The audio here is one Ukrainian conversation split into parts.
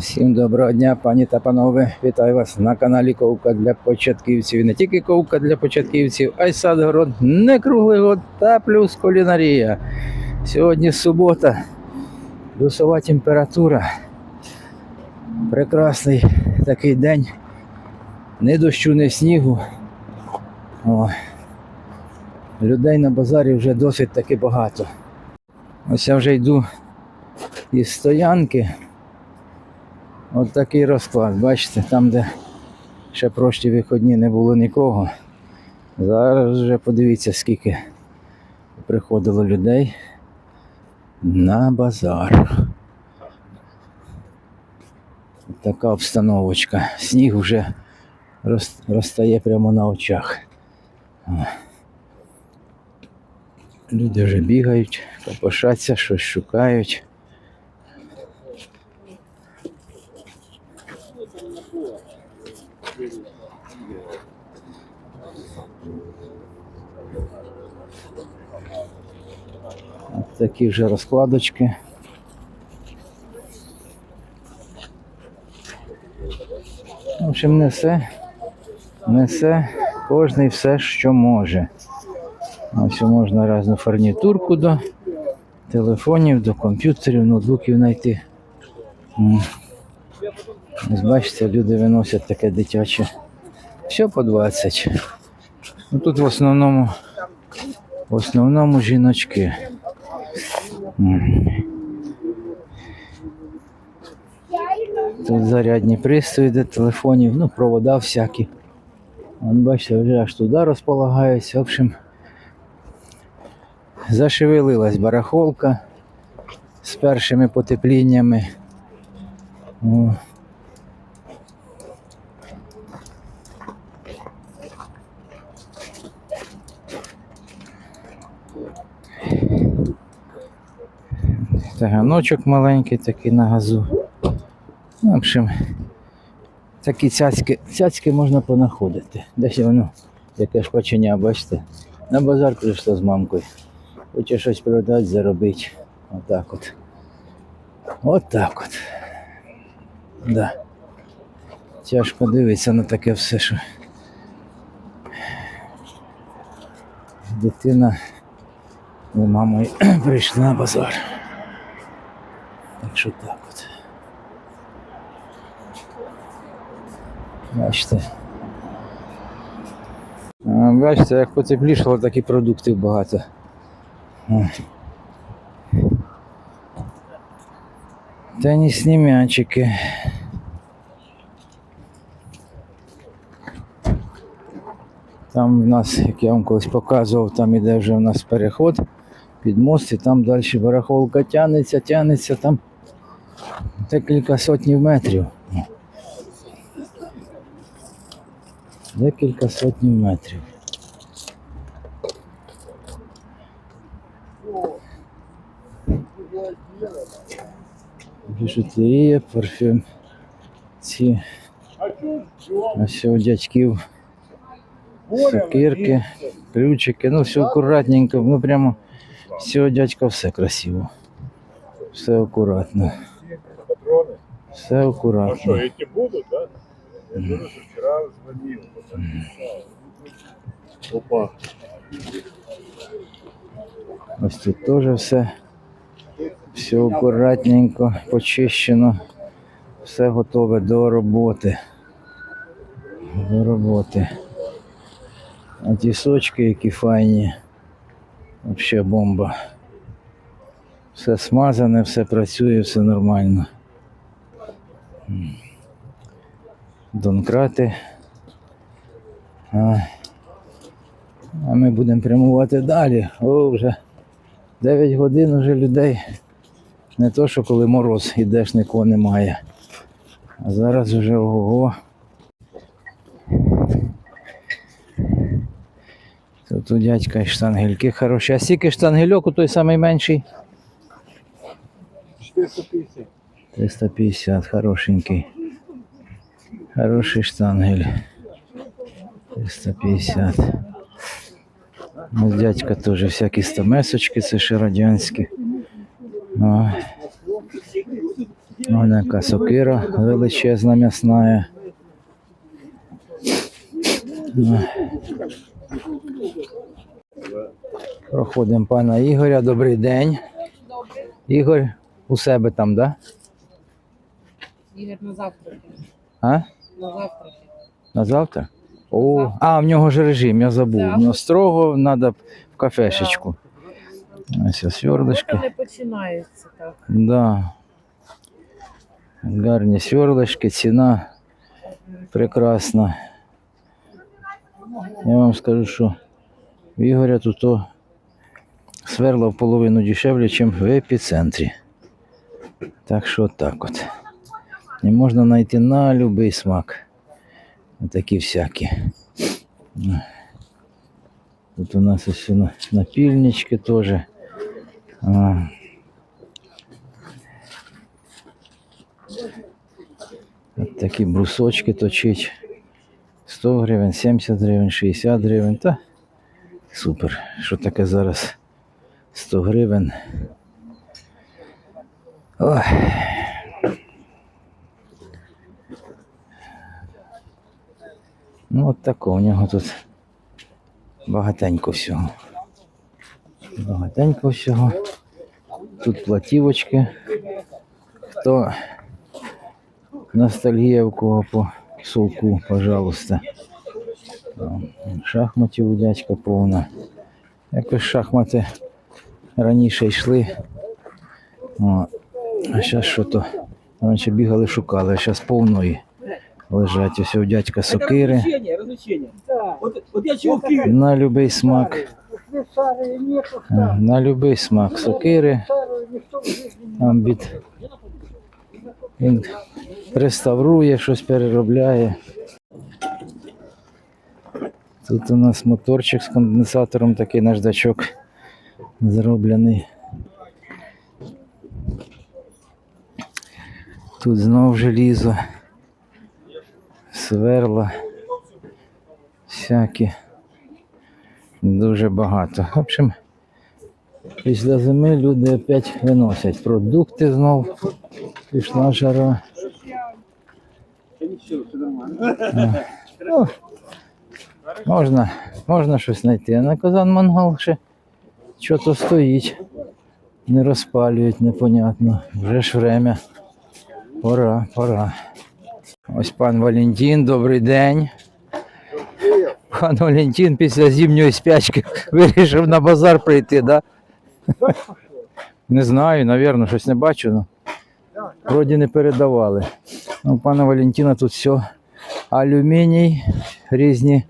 Всім доброго дня, пані та панове. Вітаю вас на каналі Ковка для початківців. І не тільки ковка для початківців, а й садгород не круглий год та плюс кулінарія. Сьогодні субота, плюсова температура. Прекрасний такий день. Ні дощу, ні снігу. О. Людей на базарі вже досить таки багато. Ось я вже йду із стоянки. От такий розклад, бачите, там, де ще прошлі виходні не було нікого. Зараз вже подивіться, скільки приходило людей на базар. Така обстановочка. Сніг вже роз- розтає прямо на очах. Люди вже бігають, копошаться, щось шукають. Такі вже розкладочки. В общем, несе, несе кожний все, що може. Ось можна різну фурнітурку до телефонів, до комп'ютерів, ноутбуків знайти. Ось бачите, люди виносять таке дитяче. Все по 20. Ну, тут в основному, в основному жіночки. Тут зарядні пристрої для телефонів, ну, провода всякі. Вон, бачите, вже аж туди розполагаються. В общем, зашевелилась барахолка з першими потепліннями. О. Таганочок маленький такий на газу. Ну, В общем, такі цяцьки, цяцьки можна понаходити. Десь воно, яке ж печеня, бачите. На базар прийшла з мамкою. Хоче щось продати, заробити. Отак от. От так от. Да. Тяжко дивитися на таке все, що. Дитина з мамою прийшла на базар. Що так от. Бачите. Бачите, як потеплішало, так і продуктів багато. Тенісні м'ячики. Там в нас, як я вам колись показував, там іде вже в нас переход під мост, і там далі барахолка тягнеться, тягнеться там декілька сотнів метрів. Декілька сотнів метрів. Біжутерія, парфюм. Ці ось у дядьків сокирки, ключики, ну все акуратненько, ну прямо все дядька все красиво. Все акуратно. Все Ну что, акуратно. эти будут, да? Я говорю, что вчера звонил. потом писал. Опа. Ось тут теж все. Все акуратненько, почищено. Все готове до роботи. До роботи. А ті сочки, які файні. Взагалі бомба. Все смазане, все працює, все нормально. Донкрати. А, ми будемо прямувати далі. О, вже 9 годин уже людей. Не то, що коли мороз ідеш, нікого немає. А зараз вже ого. Тут у дядька штангельки хороші. А скільки штангельок у той самий менший? 450. 350, хорошенький. Хороший штангель. 350. Ну, дядька теж всякі стамесочки, це ще радянські. О. Вона яка сокира величезна м'ясна. Ну. Проходимо пана Ігоря. Добрий день. Ігор у себе там, да? Ігор на завтра. А? На завтра. На завтра? О, а, в нього ж режим, я забув. Да. В строго треба в кафешечку. Ось ось свердочки. не починається так. Да. Гарні свердочки, ціна прекрасна. Я вам скажу, що в Ігоря тут то сверла в половину дешевле, ніж в епіцентрі. Так що так от. І можна знайти на будь-який смак. Такі всякі. Тут у нас ось напільнички теж. Такі брусочки точить. 100 гривень, 70 гривень, 60 гривень. Та супер. Що таке зараз 100 гривень? Ой. Ну от тако, у нього тут багатенько всього. Багатенько всього. Тут платівочки. Хто ностальгія в кого по совку, пожалуйста. Шахматів у дядька повна. Якось шахмати раніше йшли. О, а зараз що то. Раніше бігали, шукали, а зараз повної лежать. Ось у дядька сокири. Развлечение, развлечение. Вот, вот я чего пью. На любий смак. А, На любий смак сокири. Амбіт. Він реставрує, щось переробляє. Тут у нас моторчик з конденсатором, такий наждачок зроблений. Тут знов желізо, сверла, всякі. Дуже багато. В общем, після зими люди опять виносять продукти знов. Пішла жара. Ну, можна, можна щось знайти. А на казан мангал ще що-то стоїть. Не розпалюють, непонятно. Вже ж время. Пора, пора. Ось пан Валентин, добрий день. Пан Валентин після зимньої спячки вирішив на базар прийти, да? Не знаю, напевно, щось не бачу. Ну. Вроді не передавали. Ну, пана Валентина тут все. Алюміній, різні,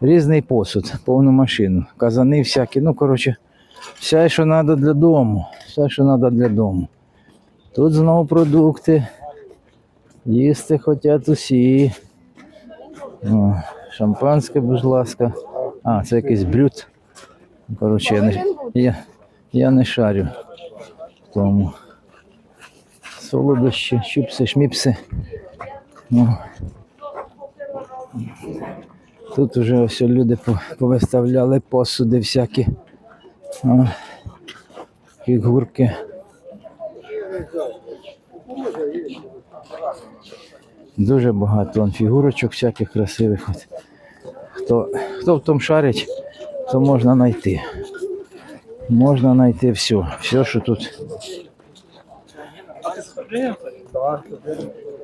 різний посуд, повну машину. Казани всякі. Ну, коротше, все, що треба для дому. Все, що треба для дому. Тут знову продукти. Їсти хочуть усі. О, шампанське, будь ласка. А, це якийсь брют. Коротше, я не, я, я не шарю в тому. Солодощі, чіпси, шміпси. Ну. Тут вже ось люди повиставляли посуди всякі. О, фігурки. Дуже багато вон, фігурочок всяких красивих. От. Хто, хто в тому шарить, то можна знайти. Можна знайти все. Все, що тут.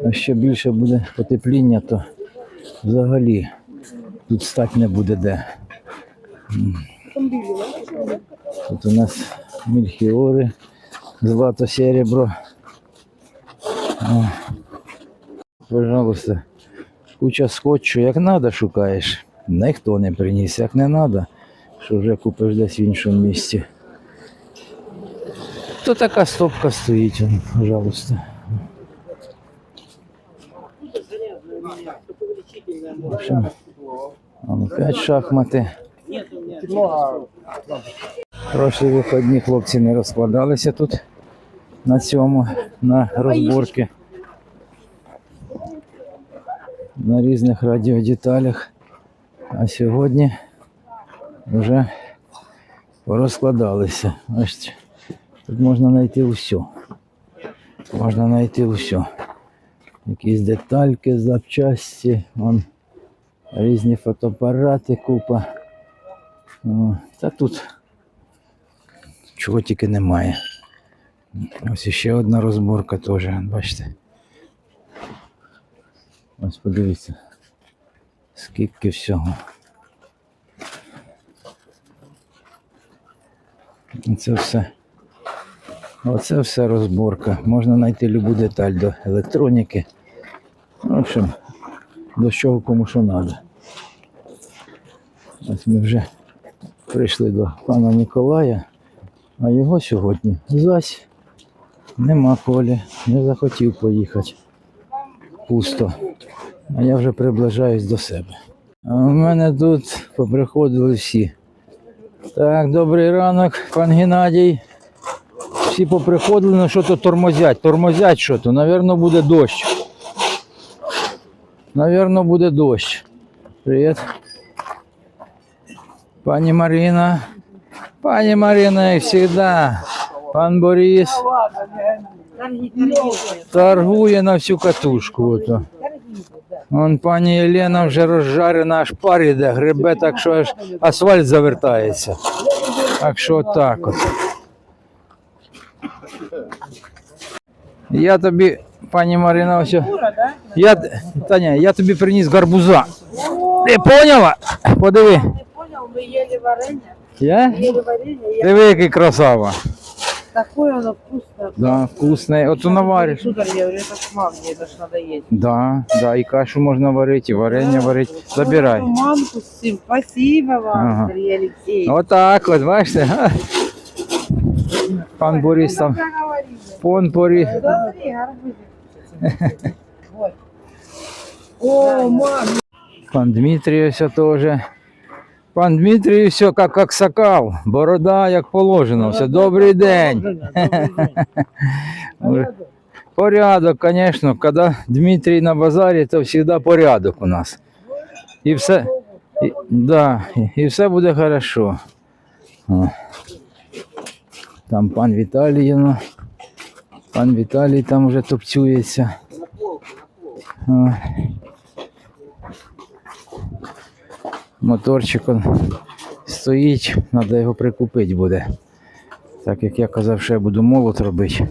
А ще більше буде потепління, то взагалі тут стати не буде де. Тут у нас мільхіори, злато серебро. Пожалуйста, куча скотчу, як треба, шукаєш. Ніхто не приніс, як не треба, що вже купиш десь в іншому місці. То така стопка стоїть, пожалуйста. Опять шахмати. Прошлі виходні хлопці не розкладалися тут на цьому, на розборки. На різних радіодеталях. А сьогодні вже порозкладалися. Тут можна знайти все. Можна знайти усе. Якісь детальки, запчасті, вон різні фотоапарати, купа. Та тут чого тільки немає. Ось ще одна розборка теж, бачите. Ось подивіться. Скільки всього. Це все. Оце все розборка. Можна знайти любу деталь до електроніки. В общем, до чого кому що треба. Ось ми вже прийшли до пана Ніколая, а його сьогодні зась нема колі, не захотів поїхати. Пусто. А я вже приближаюсь до себе. А у мене тут поприходили всі. Так, добрий ранок, пан Геннадій. Всі поприходили, ну що то тормозять. Тормозять що то. Навірно, буде дощ. Навірно, буде дощ. Привіт. Пані Марина. Пані Марина, як завжди. Пан Борис торгує на всю катушку. Ото. Вон пані Єлена вже розжарена, аж пар іде, грибе так, що аж асфальт завертається. Так що так от. Я тобі, пані Марина, ось. Я, Таня, я тобі приніс гарбуза. Ти поняла? Подиви. Не понял, мы ели варенье. Я? Ели варенье, я... Диви, який красава. Такое оно вкусное. Да, вкусне. От навариш. Сударь, я говорю, это ж мне это ж надо есть. Да, да, і кашу можна варити, і варення варити. Забирай. Мамку всем спасибо вам, Ага. Сергей Алексеевич. Отак от, бачите? га? Пан Борис там. Пон Борис. Смотри, гарбузик. Вот. О, мам, Пан Дмитрій ось теж. Пан Дмитрій все як аксакал, борода як положено. Все, добрий день. Порядок, звісно, коли Дмитрій на базарі, то завжди порядок у нас. І все, і, да, і- і все буде хорошо. О. Там пан Віталій, ну, пан Віталій там вже топцюється. О. Моторчик он стоїть, треба його прикупити буде. Так як я казав, що я буду молот робити,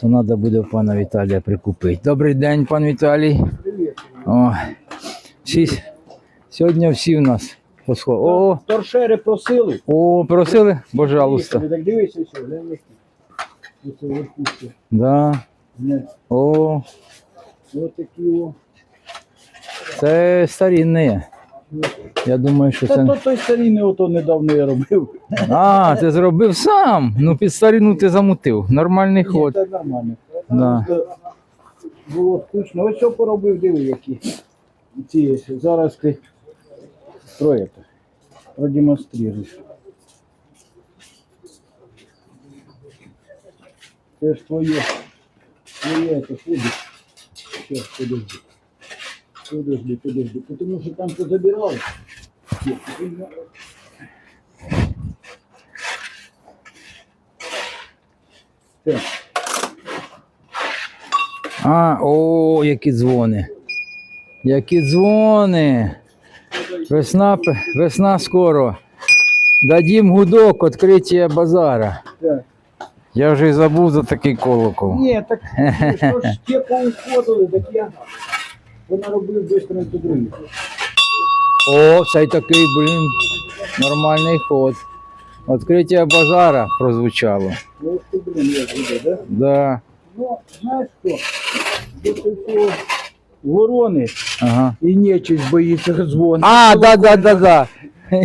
то треба буде пана Віталія прикупити. Добрий день, пан Віталій. О, всі, сьогодні всі в нас посхо. О, Торшери просили. о, просили, пожалуйста. Так дивися, що верхушки. Да. О, Ось такі о. це старінне. Я думаю, що Та це. то той старий ото недавно я робив. А, ти зробив сам. Ну під старину ти замутив. Нормальний ход. Це нормально. Да. Було скучно. Ось що поробив, диви, які. Ці зараз ти проєкт. Продемонструєш. Це ж твоє. Твоє це ходить. Сейчас, подожди. Подожди, подожди. Потому що там не- Так. А, о, які дзвони. Які дзвони. Весна, весна скоро. Дадім гудок, відкриття базара. Так. Я вже й забув за такий колокол. Ні, так що ж ті поуходили, так я понаробив бистренько другий. О, цей такий, блін, нормальний ход. Відкриття базара прозвучало. Ну, ось ти, блін, як буде, да? Да. Ну, знаєш що? Більше всього ворони Ага. і нечисть боїться дзвону. А, да, да, да, да.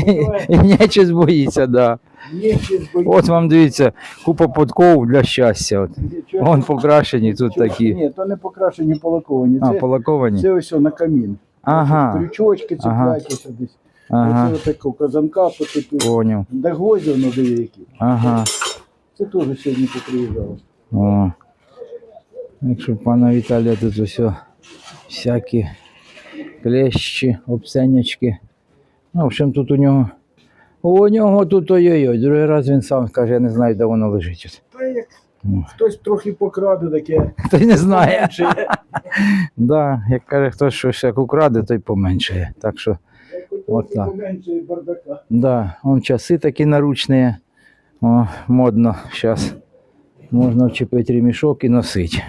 І нечись боїться, да. От вам дивіться, купа подков для щастя. От. Вон покрашені тут чого- такі. Ні, то не покрашені, полаковані. А, Це, полаковані. це ось о, на камін. Ага, Крючочки Ага. цепляються десь. ага, Оце отако, казанка потопив. поняв. До гвозді воно диви які. Ага. Це теж сьогодні поприїжджало. О. Якщо в пана Віталія тут усе всякі клещі, обсенячки. Ну, в общем, тут у нього. У нього тут ой-ой-ой. Другий раз він сам каже, я не знаю, де воно лежить. Та як Хтось трохи покраде таке. Хто й не знає. Да, як каже, хтось щось як украде, той поменшає. Так що, От так. Поменше бардака. да, вон часи такі наручні. О, модно зараз. Можна вчепити ремішок і носити.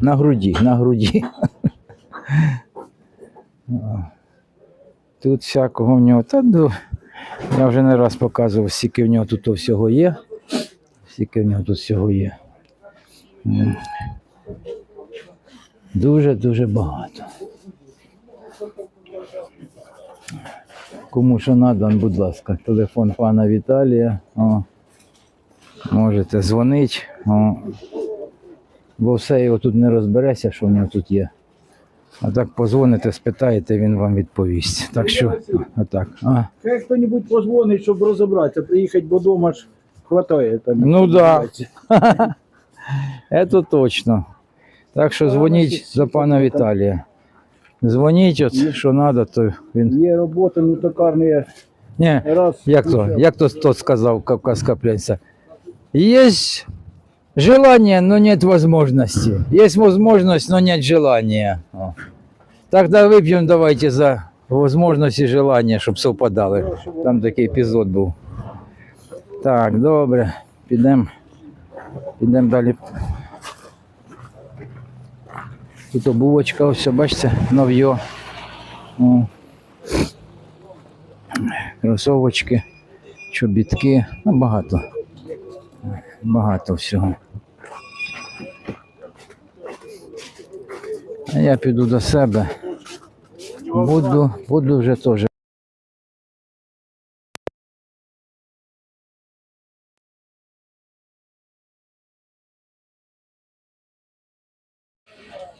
На груді, на груді. Тут всякого в нього. Та я вже не раз показував, скільки в нього тут всього є. Скільки в нього тут всього є. Дуже-дуже багато. Кому що надо, будь ласка, телефон пана Віталія. О, можете дзвонити. Бо все його тут не розбереся, що в нього тут є. А так позвоните, спитаєте, він вам відповість. Так що, отак. А. Хай хто-небудь позвонить, щоб розібратися. Приїхати, бо дома ж хватає. Там, Ну да. Це точно. Так що дзвоніть за пана Віталія. Дзвоніть, от, що треба, то він. Є робота, ну токарні Ні, раз. Як то? Як то тот сказав Кавказка пленница? Есть желание, но нет возможности. Есть возможность, но нет желания. О. Тогда выпьем давайте за возможность и желание, щоб совпадали. Там такий епізод був. Так, добре. Підемо. Підемо далі. Тут обувочка, ось, бачите, нов'йо. О. Кросовочки, чобітки, ну багато. Багато всього. А я піду до себе. Буду, буду вже теж.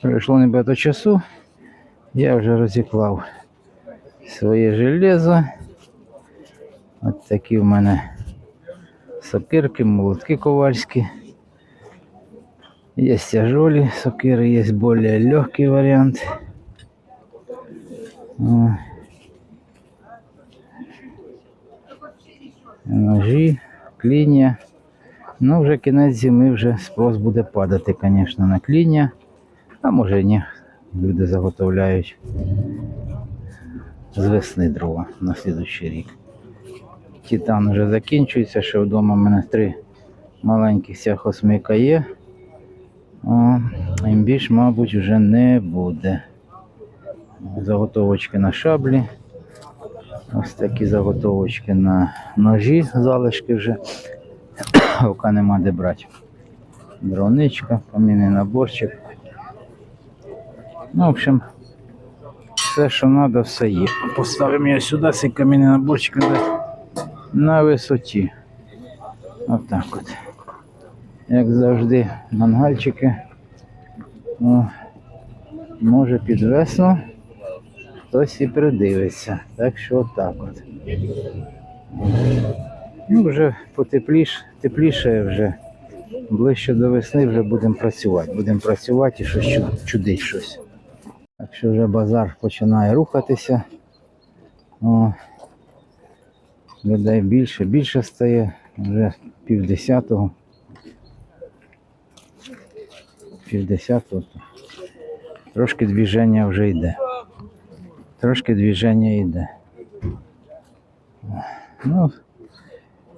Пройшло небагато часу. Я вже розіклав своє железо. От такі в мене сокирки, молотки ковальські. Є тяжелі сокири, є більш легкий варіант. Ножі, кління. Ну, вже кінець зими, вже спрос буде падати, звісно, на кління. А може ні. Люди заготовляють з весни дрова на слідущий рік. Титан вже закінчується, ще вдома в мене три маленьких сяхосмика є. О, їм більш, мабуть, вже не буде. Заготовочки на шаблі. Ось такі заготовочки на ножі, залишки вже. Ока нема де брати. Дровничка, камінний наборчик. Ну, в общем, все, що треба, все є. Поставимо я сюди цей камінний наборчик на- висоті. Отак от. Як завжди, мангальчики. О, може під весну хтось і придивиться. Так що отак от. Ну, вже потепліше, тепліше вже. Ближче до весни вже будемо працювати. Будемо працювати і щось чу- чудить щось. Так що вже базар починає рухатися. О, людей більше, більше стає. Вже півдесятого. Півдесятого. Трошки движення вже йде. Трошки движення йде. Ну,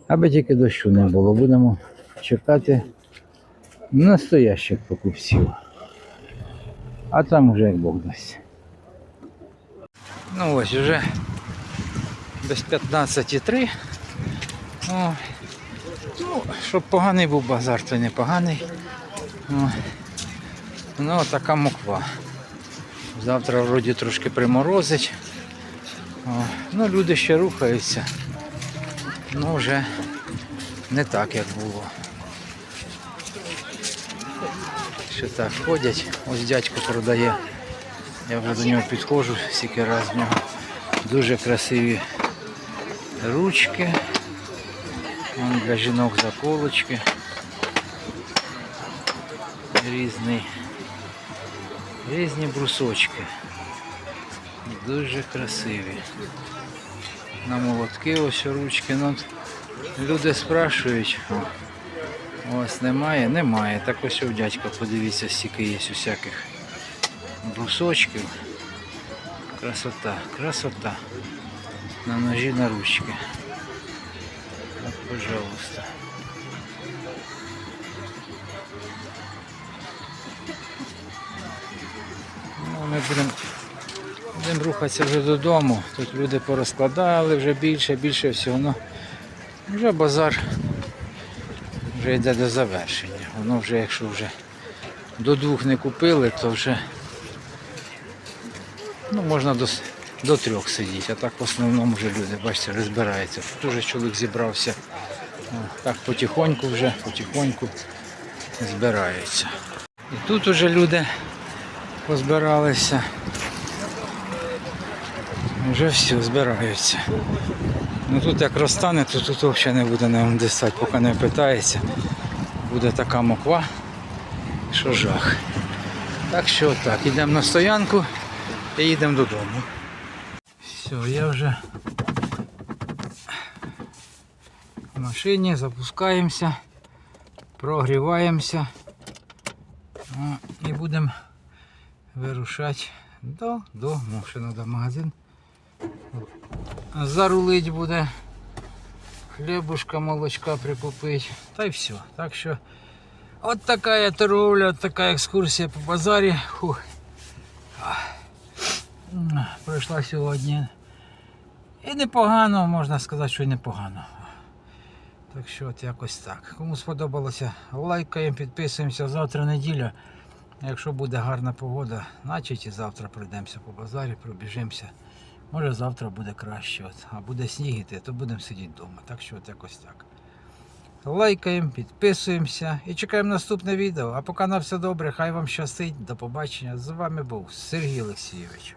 аби тільки дощу не було, будемо чекати настоящих покупців. А там вже як Бог дасть. Ну ось вже без 15,3. О, ну, щоб поганий був базар, то не поганий. О, ну, така муква. Завтра вроді трошки приморозить. О, ну, люди ще рухаються. Ну, вже не так, як було. Ще так ходять. Ось дядько продає. Я вже до нього підходжу, стільки раз в нього. Дуже красиві ручки. Вон для жінок заколочки. Різний. Різні брусочки. Дуже красиві. На молотки ось ручки. Ну, люди спрашують. О, Ось немає, немає. Так ось у дядька, подивіться, стільки є усяких брусочків. Красота, красота. На ножі на ручки. От, пожалуйста. Ну, ми будемо будемо рухатися вже додому. Тут люди порозкладали вже більше, більше всього. Ну, вже базар вже йде до завершення. Воно вже, якщо вже до двох не купили, то вже ну, можна до, с- до трьох сидіти. А так в основному вже люди, бачите, розбираються. Тут вже чоловік зібрався. Так потихоньку вже, потихоньку збираються. І тут вже люди позбиралися. Вже все, збираються. Ну тут як розтане, то тут взагалі не буде нам дістати, поки не питається. Буде така моква, що жах. Так що так, йдемо на стоянку і їдемо додому. Все, я вже в машині, запускаємося, прогріваємося О, і будемо вирушати додому. Ще треба магазин зарулить буде. Хлібушка, молочка прикупити. Та й все. Так що от така торговля, от така екскурсія по базарі. Фух. Пройшла сьогодні. І непогано, можна сказати, що і непогано. Так що от якось так. Кому сподобалося, лайкаємо, підписуємося. Завтра неділя. Якщо буде гарна погода, значить і завтра пройдемося по базарі, пробіжимося. Може завтра буде краще, от, а буде сніг іти, то будемо сидіти вдома. Так що от якось так. Лайкаємо, підписуємося і чекаємо наступне відео. А поки на все добре, хай вам щастить. До побачення. З вами був Сергій Олексійович.